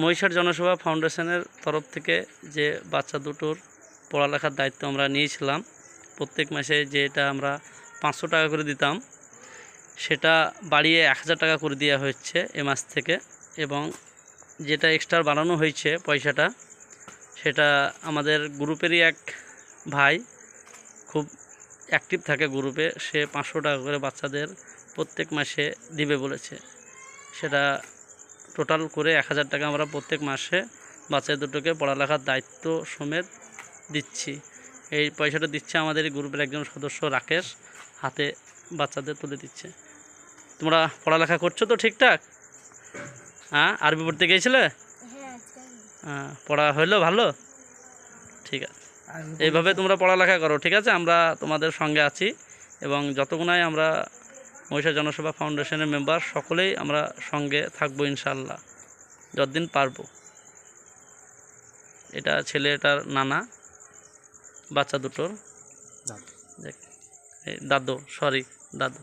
মহিষার জনসভা ফাউন্ডেশনের তরফ থেকে যে বাচ্চা দুটোর পড়ালেখার দায়িত্ব আমরা নিয়েছিলাম, প্রত্যেক মাসে যেটা আমরা পাঁচশো টাকা করে দিতাম, সেটা বাড়িয়ে এক হাজার টাকা করে দেওয়া হচ্ছে এ মাস থেকে এবং যেটা এক্সট্রা বাড়ানো হয়েছে পয়সাটা, সেটা আমাদের গ্রুপেরই এক ভাই খুব অ্যাক্টিভ থাকে গ্রুপে, সে পাঁচশো টাকা করে বাচ্চাদের প্রত্যেক মাসে দিবে বলেছে। সেটা টোটাল করে এক হাজার টাকা আমরা প্রত্যেক মাসে বাচ্চা দুটোকে পড়ালেখার দায়িত্ব সমেত দিচ্ছি। এই পয়সাটা দিচ্ছে আমাদের এই গ্রুপের একজন সদস্য রাকেশ হাতে বাচ্চাদের তুলে দিচ্ছে। তোমরা পড়ালেখা করছ তো ঠিকঠাক? হ্যাঁ আরবি পড়তে গিয়েছিলে? হ্যাঁ হ্যাঁ পড়া হলো ভালো? ঠিক আছে। এইভাবে তোমরা পড়ালেখা করো ঠিক আছে? আমরা তোমাদের সঙ্গে আছি এবং যতগুণাই আমরা মহিষা জনসভা ফাউন্ডেশনের মেম্বার সকলেই আমরা সঙ্গে থাকব ইনশাল্লাহ যতদিন পারব। এটা ছেলেটার নানা বাচ্চা দুটোর। দাদু। দেখ দাদু সরি দাদু।